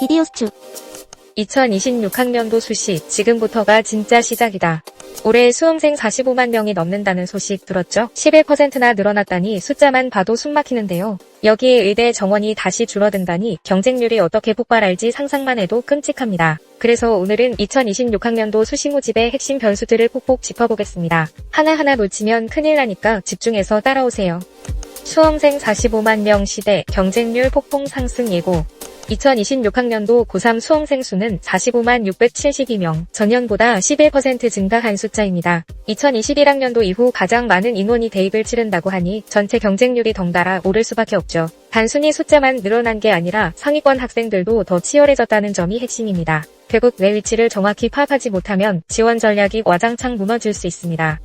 디디오스추 2026학년도 수시, 지금부터가 진짜 시작이다. 올해 수험생 45만 명이 넘는다는 소식 들었죠? 11%나 늘어났다니 숫자만 봐도 숨막히는데요. 여기에 의대 정원이 다시 줄어든다니 경쟁률이 어떻게 폭발할지 상상만 해도 끔찍합니다. 그래서 오늘은 2026학년도 수시 모집의 핵심 변수들을 폭폭 짚어보겠습니다. 하나하나 놓치면 큰일 나니까 집중해서 따라오세요. 수험생 45만 명 시대 경쟁률 폭풍 상승 예고 2026학년도 고3 수험생 수는 45만 672명, 전년보다 11% 증가한 숫자입니다. 2021학년도 이후 가장 많은 인원이 대입을 치른다고 하니 전체 경쟁률이 덩달아 오를 수밖에 없죠. 단순히 숫자만 늘어난 게 아니라 상위권 학생들도 더 치열해졌다는 점이 핵심입니다. 결국 내 위치를 정확히 파악하지 못하면 지원 전략이 와장창 무너질 수 있습니다.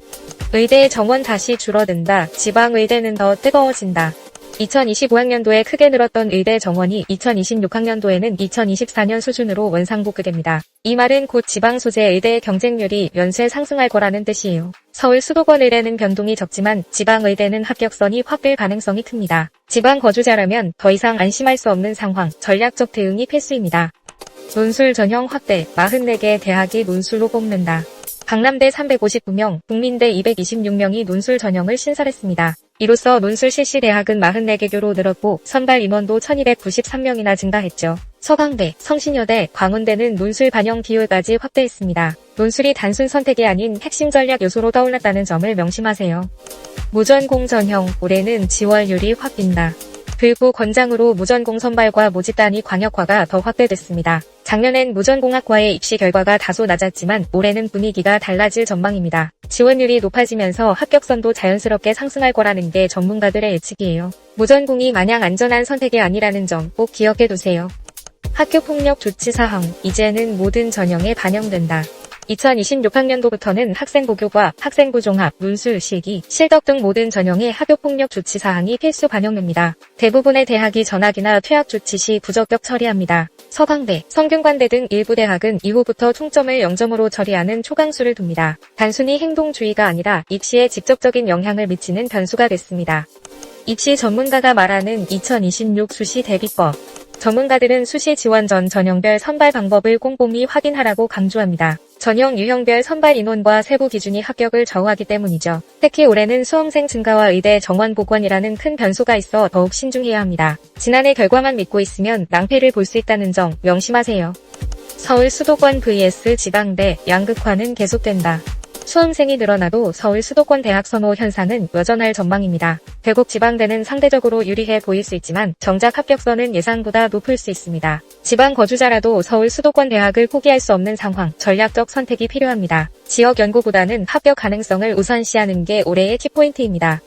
의대 정원 다시 줄어든다. 지방의대는 더 뜨거워진다. 2025학년도에 크게 늘었던 의대 정원이 2026학년도에는 2024년 수준으로 원상복구됩니다. 이 말은 곧 지방 소재 의대의 경쟁률이 연쇄 상승할 거라는 뜻이에요. 서울 수도권 의대는 변동이 적지만 지방 의대는 합격선이 확될 가능성이 큽니다. 지방 거주자라면 더 이상 안심할 수 없는 상황, 전략적 대응이 필수입니다. 논술 전형 확대, 44개 대학이 논술로 뽑는다. 강남대 359명, 국민대 226명이 논술 전형을 신설했습니다. 이로써 논술 실시 대학은 44개 교로 늘었고 선발 인원도 1293명이나 증가했죠. 서강대, 성신여대, 광운대는 논술 반영 비율까지 확대했습니다. 논술이 단순 선택이 아닌 핵심 전략 요소로 떠올랐다는 점을 명심하세요. 무전공 전형, 올해는 지원율이 확 빈다. 불구 권장으로 무전공 선발과 모집단위 광역화가 더 확대됐습니다. 작년엔 무전공학과의 입시 결과가 다소 낮았지만 올해는 분위기가 달라질 전망입니다. 지원율이 높아지면서 합격선도 자연스럽게 상승할 거라는 게 전문가들의 예측이에요. 무전공이 마냥 안전한 선택이 아니라는 점 꼭 기억해 두세요. 학교 폭력 조치 사항, 이제는 모든 전형에 반영된다. 2026학년도부터는 학생보교과 학생부종합, 문술, 실기, 실덕 등 모든 전형의 학교폭력 조치 사항이 필수 반영됩니다. 대부분의 대학이 전학이나 퇴학 조치 시 부적격 처리합니다. 서강대, 성균관대 등 일부 대학은 이후부터 총점을 0점으로 처리하는 초강수를 둡니다. 단순히 행동주의가 아니라 입시에 직접적인 영향을 미치는 변수가 됐습니다. 입시 전문가가 말하는 2026 수시 대비법. 전문가들은 수시 지원 전 전형별 선발 방법을 꼼꼼히 확인하라고 강조합니다. 전형 유형별 선발 인원과 세부 기준이 합격을 좌우하기 때문이죠. 특히 올해는 수험생 증가와 의대 정원 복원이라는 큰 변수가 있어 더욱 신중해야 합니다. 지난해 결과만 믿고 있으면 낭패를 볼 수 있다는 점 명심하세요. 서울 수도권 vs 지방대 양극화는 계속된다. 수험생이 늘어나도 서울 수도권 대학 선호 현상은 여전할 전망입니다. 결국 지방대는 상대적으로 유리해 보일 수 있지만 정작 합격선은 예상보다 높을 수 있습니다. 지방 거주자라도 서울 수도권 대학을 포기할 수 없는 상황, 전략적 선택이 필요합니다. 지역 연구보다는 합격 가능성을 우선시하는 게 올해의 키포인트입니다.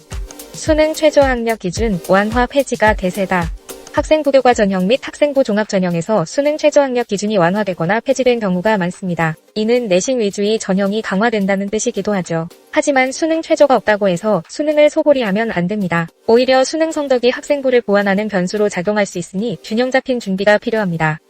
수능 최저 학력 기준 완화 폐지가 대세다. 학생부교과 전형 및 학생부 종합 전형에서 수능 최저 학력 기준이 완화되거나 폐지된 경우가 많습니다. 이는 내신 위주의 전형이 강화된다는 뜻이기도 하죠. 하지만 수능 최저가 없다고 해서 수능을 소홀히 하면 안 됩니다. 오히려 수능 성적이 학생부를 보완하는 변수로 작용할 수 있으니 균형 잡힌 준비가 필요합니다.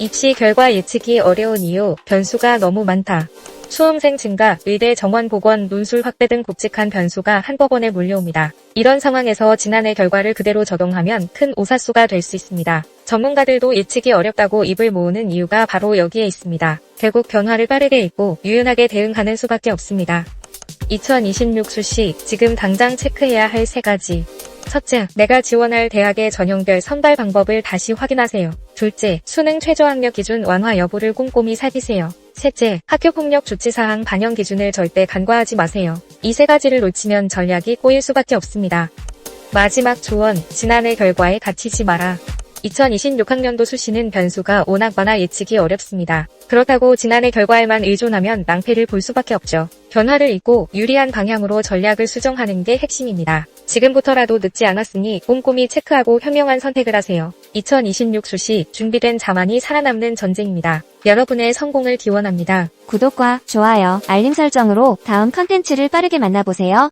입시 결과 예측이 어려운 이유, 변수가 너무 많다. 수험생 증가, 의대 정원 복원, 논술 확대 등 굵직한 변수가 한꺼번에 몰려옵니다. 이런 상황에서 지난해 결과를 그대로 적용하면 큰 오사수가 될 수 있습니다. 전문가들도 예측이 어렵다고 입을 모으는 이유가 바로 여기에 있습니다. 결국 변화를 빠르게 읽고 유연하게 대응하는 수밖에 없습니다. 2026 수시, 지금 당장 체크해야 할 세 가지. 첫째, 내가 지원할 대학의 전형별 선발 방법을 다시 확인하세요. 둘째, 수능 최저 학력 기준 완화 여부를 꼼꼼히 살피세요. 셋째, 학교폭력 조치사항 반영 기준을 절대 간과하지 마세요. 이 세 가지를 놓치면 전략이 꼬일 수밖에 없습니다. 마지막 조언, 지난해 결과에 갇히지 마라. 2026학년도 수시는 변수가 워낙 많아 예측이 어렵습니다. 그렇다고 지난해 결과에만 의존하면 낭패를 볼 수밖에 없죠. 변화를 잊고 유리한 방향으로 전략을 수정하는 게 핵심입니다. 지금부터라도 늦지 않았으니 꼼꼼히 체크하고 현명한 선택을 하세요. 2026 수시 준비된 자만이 살아남는 전쟁입니다. 여러분의 성공을 기원합니다. 구독과 좋아요, 알림 설정으로 다음 컨텐츠를 빠르게 만나보세요.